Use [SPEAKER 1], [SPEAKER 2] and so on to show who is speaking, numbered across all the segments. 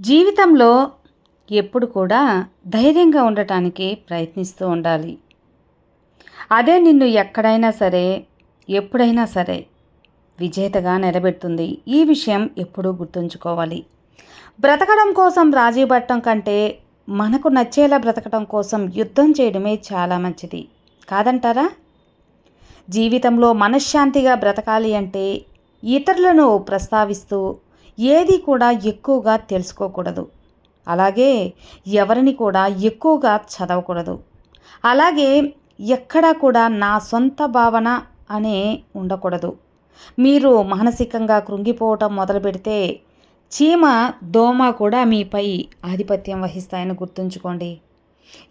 [SPEAKER 1] జీవితంలో ఎప్పుడు కూడా ధైర్యంగా ఉండటానికి ప్రయత్నిస్తూ ఉండాలి. అదే నిన్ను ఎక్కడైనా సరే ఎప్పుడైనా సరే విజేతగా నిలబెడుతుంది. ఈ విషయం ఎప్పుడూ గుర్తుంచుకోవాలి. బ్రతకడం కోసం రాజీ పడటం కంటే మనకు నచ్చేలా బ్రతకడం కోసం యుద్ధం చేయడమే చాలా మంచిది. కాదంటారా? జీవితంలో మనశ్శాంతిగా బ్రతకాలి అంటే ఇతరులను ప్రస్తావిస్తూ ఏది కూడా ఎక్కువగా తెలుసుకోకూడదు. అలాగే ఎవరిని కూడా ఎక్కువగా చదవకూడదు. అలాగే ఎక్కడా కూడా నా సొంత భావన అనే ఉండకూడదు. మీరు మానసికంగా కృంగిపోవటం మొదలు పెడితే చీమ దోమ కూడా మీపై ఆధిపత్యం వహిస్తాయని గుర్తుంచుకోండి.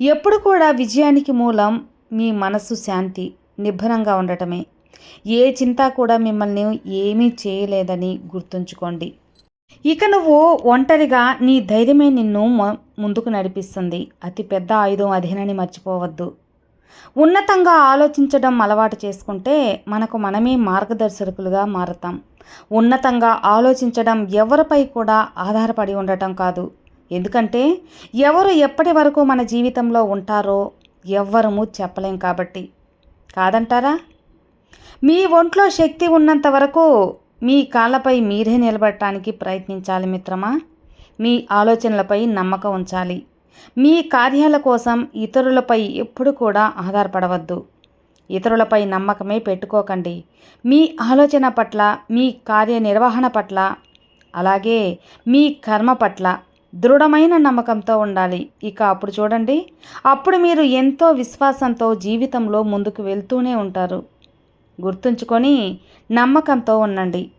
[SPEAKER 1] ఎప్పుడు కూడా విజయానికి మూలం మీ మనస్సు శాంతి నిబ్బరంగా ఉండటమే. ఏ చింత కూడా మిమ్మల్ని ఏమీ చేయలేదని గుర్తుంచుకోండి. ఇక నువ్వు ఒంటరిగా నీ ధైర్యమే నిన్ను ముందుకు నడిపిస్తుంది. అతి పెద్ద ఆయుధం అదేనని మర్చిపోవద్దు. ఉన్నతంగా ఆలోచించడం అలవాటు చేసుకుంటే మనకు మనమే మార్గదర్శకులుగా మారతాం. ఉన్నతంగా ఆలోచించడం ఎవరిపై కూడా ఆధారపడి ఉండటం కాదు. ఎందుకంటే ఎవరు ఎప్పటి వరకు మన జీవితంలో ఉంటారో ఎవ్వరము చెప్పలేం కాబట్టి. కాదంటారా? మీ ఒంట్లో శక్తి ఉన్నంత వరకు మీ కాళ్ళపై మీరే నిలబడటానికి ప్రయత్నించాలి మిత్రమా? మీ ఆలోచనలపై నమ్మకం ఉంచాలి. మీ కార్యాల కోసం ఇతరులపై ఎప్పుడు కూడా ఆధారపడవద్దు. ఇతరులపై నమ్మకమే పెట్టుకోకండి. మీ ఆలోచన పట్ల మీ కార్యనిర్వహణ పట్ల అలాగే మీ కర్మ పట్ల దృఢమైన నమ్మకంతో ఉండాలి. ఇక అప్పుడు చూడండి. అప్పుడు మీరు ఎంతో విశ్వాసంతో జీవితంలో ముందుకు వెళ్తూనే ఉంటారు. గుర్తుంచుకొని నమ్మకంతో ఉండండి.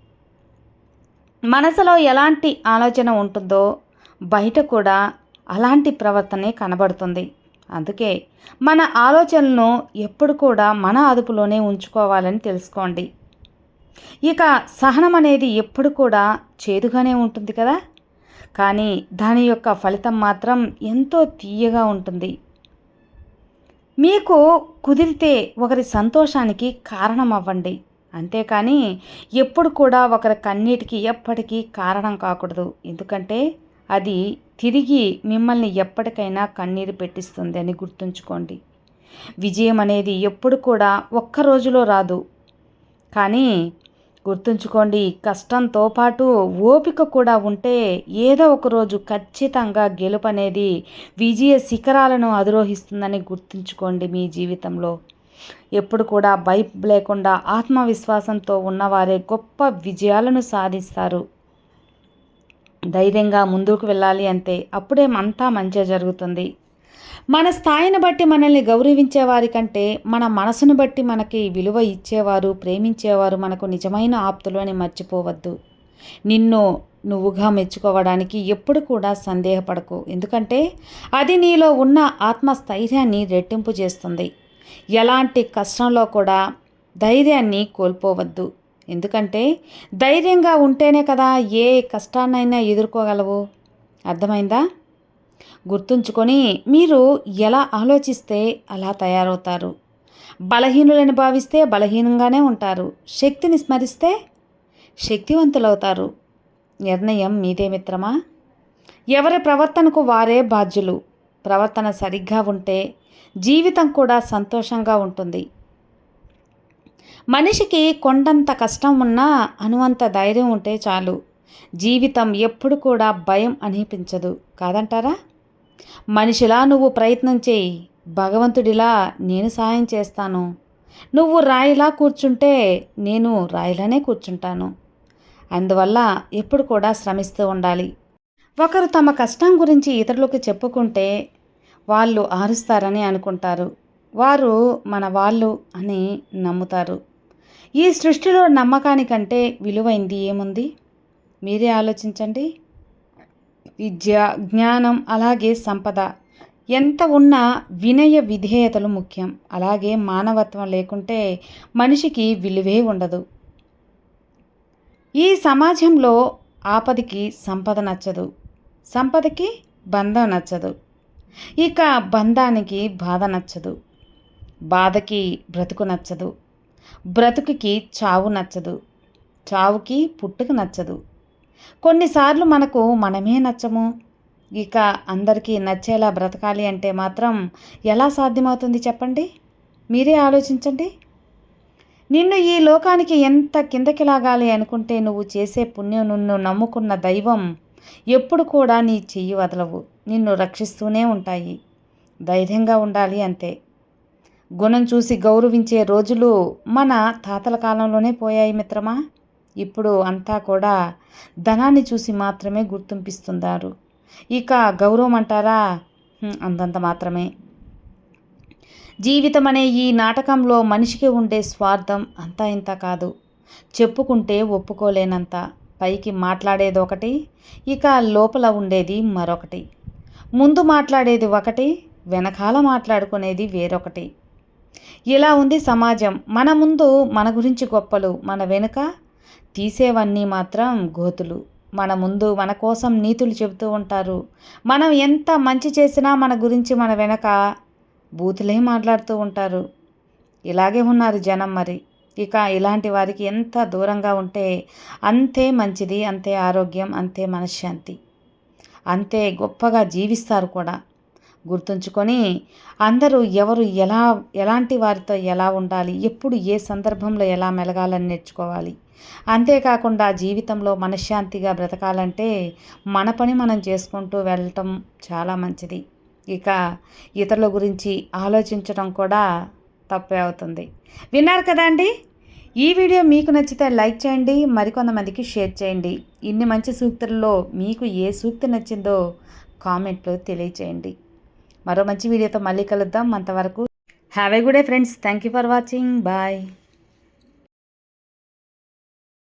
[SPEAKER 1] మనసులో ఎలాంటి ఆలోచన ఉంటుందో బయట కూడా అలాంటి ప్రవర్తనే కనబడుతుంది. అందుకే మన ఆలోచనలను ఎప్పుడు కూడా మన అదుపులోనే ఉంచుకోవాలని తెలుసుకోండి. ఇక సహనం అనేది ఎప్పుడు కూడా చేదుగానే ఉంటుంది కదా? కానీ దాని యొక్క ఫలితం మాత్రం ఎంతో తీయగా ఉంటుంది. మీకు కుదిరితే ఒకరి సంతోషానికి కారణం అవ్వండి అంతేకాని ఎప్పుడు కూడా ఒకరి కన్నీటికి ఎప్పటికీ కారణం కాకూడదు. ఎందుకంటే అది తిరిగి మిమ్మల్ని ఎప్పటికైనా కన్నీరు పెట్టిస్తుంది అని గుర్తుంచుకోండి. విజయం అనేది ఎప్పుడు కూడా ఒక్క రోజులో రాదు. కానీ గుర్తుంచుకోండి కష్టంతో పాటు ఓపిక కూడా ఉంటే ఏదో ఒకరోజు ఖచ్చితంగా గెలుపు అనేది విజయ శిఖరాలను అధిరోహిస్తుందని గుర్తుంచుకోండి మీ జీవితంలో. ఎప్పుడు కూడా భయం లేకుండా ఆత్మవిశ్వాసంతో ఉన్నవారే గొప్ప విజయాలను సాధిస్తారు. ధైర్యంగా ముందుకు వెళ్ళాలి అంతే అప్పుడే అంతా మంచిగా జరుగుతుంది. మన స్థాయిని బట్టి మనల్ని గౌరవించే వారి కంటే మన మనసును బట్టి మనకి విలువ ఇచ్చేవారు ప్రేమించేవారు మనకు నిజమైన ఆప్తులు అని మర్చిపోవద్దు. నిన్ను నువ్వుగా మెచ్చుకోవడానికి ఎప్పుడు కూడా సందేహపడకు. ఎందుకంటే అది నీలో ఉన్న ఆత్మస్థైర్యాన్ని రెట్టింపు చేస్తుంది. ఎలాంటి కష్టంలో కూడా ధైర్యాన్ని కోల్పోవద్దు. ఎందుకంటే ధైర్యంగా ఉంటేనే కదా ఏ కష్టాన్నైనా ఎదుర్కోగలవు. అర్థమైందా? గుర్తుంచుకొని మీరు ఎలా ఆలోచిస్తే అలా తయారవుతారు? బలహీనులని భావిస్తే బలహీనంగానే ఉంటారు. శక్తిని స్మరిస్తే శక్తివంతులవుతారు. నిర్ణయం మీదే మిత్రమా? ఎవరి ప్రవర్తనకు వారే బాధ్యులు. ప్రవర్తన సరిగ్గా ఉంటే జీవితం కూడా సంతోషంగా ఉంటుంది. మనిషికి కొండంత కష్టం ఉన్నా అనువంత ధైర్యం ఉంటే చాలు. జీవితం ఎప్పుడు కూడా భయం అనిపించదు. కాదంటారా? మనిషిలా నువ్వు ప్రయత్నం చేయి. భగవంతుడిలా నేను సాయం చేస్తాను. నువ్వు రాయిలా కూర్చుంటే నేను రాయిలానే కూర్చుంటాను. అందువల్ల ఎప్పుడు కూడా శ్రమిస్తూ ఉండాలి. ఒకరు తమ కష్టం గురించి ఇతరులకు చెప్పుకుంటే వాళ్ళు ఆరుస్తారని అనుకుంటారు. వారు మన వాళ్ళు అని నమ్ముతారు. ఈ సృష్టిలో నమ్మకానికంటే విలువైంది ఏముంది? మీరే ఆలోచించండి. విద్య జ్ఞానం అలాగే సంపద. ఎంత ఉన్నా వినయ విధేయతలు ముఖ్యం. అలాగే మానవత్వం లేకుంటే మనిషికి విలువే ఉండదు. ఈ సమాజంలో ఆపదికి సంపద నచ్చదు. సంపదకి బంధం నచ్చదు. ఇక బంధానికి బాధ నచ్చదు. బాధకి బ్రతుకు నచ్చదు. బ్రతుకుకి చావు నచ్చదు. చావుకి పుట్టుక నచ్చదు. కొన్నిసార్లు మనకు మనమే నచ్చము. ఇక అందరికీ నచ్చేలా బ్రతకాలి అంటే మాత్రం ఎలా సాధ్యమవుతుంది చెప్పండి? మీరే ఆలోచించండి. నిన్ను ఈ లోకానికి ఎంత కిందకి లాగాలి అనుకుంటే నువ్వు చేసే పుణ్యం నిన్ను నమ్ముకున్న దైవం ఎప్పుడు కూడా నీ చెయ్యి వదలవు. నిన్ను రక్షిస్తూనే ఉంటాయి. ధైర్యంగా ఉండాలి అంతే. గుణం చూసి గౌరవించే రోజులు మన తాతల కాలంలోనే పోయాయి మిత్రమా? ఇప్పుడు అంతా కూడా ధనాన్ని చూసి మాత్రమే గుర్తింపిస్తున్నారు. ఇక గౌరవం అంటారా? అంతంత మాత్రమే. జీవితం అనే ఈ నాటకంలో మనిషికి ఉండే స్వార్థం అంతా ఇంత కాదు. చెప్పుకుంటే ఒప్పుకోలేనంత. పైకి మాట్లాడేది ఒకటి ఇక లోపల ఉండేది మరొకటి. ముందు మాట్లాడేది ఒకటి వెనకాల మాట్లాడుకునేది వేరొకటి. ఇలా ఉంది సమాజం. మన ముందు మన గురించి గొప్పలు మన వెనుక తీసేవన్నీ మాత్రం గోతులు. మన ముందు మన కోసం నీతులు చెబుతూ ఉంటారు. మనం ఎంత మంచి చేసినా మన గురించి మన వెనక బూతులే మాట్లాడుతూ ఉంటారు. ఇలాగే ఉన్నారు జనం మరి. ఇక ఇలాంటి వారికి ఎంత దూరంగా ఉంటే అంతే మంచిది అంతే ఆరోగ్యం అంతే మనశ్శాంతి. అంతే గొప్పగా జీవిస్తారు కూడా. గుర్తుంచుకొని అందరూ ఎవరు ఎలా ఎలాంటి వారితో ఎలా ఉండాలి ఎప్పుడు ఏ సందర్భంలో ఎలా మెలగాలని నేర్చుకోవాలి. అంతేకాకుండా జీవితంలో మనశ్శాంతిగా బ్రతకాలంటే మన పని మనం చేసుకుంటూ వెళ్ళటం చాలా మంచిది. ఇక ఇతరుల గురించి ఆలోచించడం కూడా తప్పే అవుతుంది. విన్నారు కదా అండి? ఈ వీడియో మీకు నచ్చితే లైక్ చేయండి మరికొంతమందికి షేర్ చేయండి. ఇన్ని మంచి సూక్తుల్లో మీకు ఏ సూక్తి నచ్చిందో కామెంట్లో తెలియచేయండి. మరో మంచి వీడియోతో మళ్ళీ కలుద్దాం. అంతవరకు have a good day friends thank you for watching bye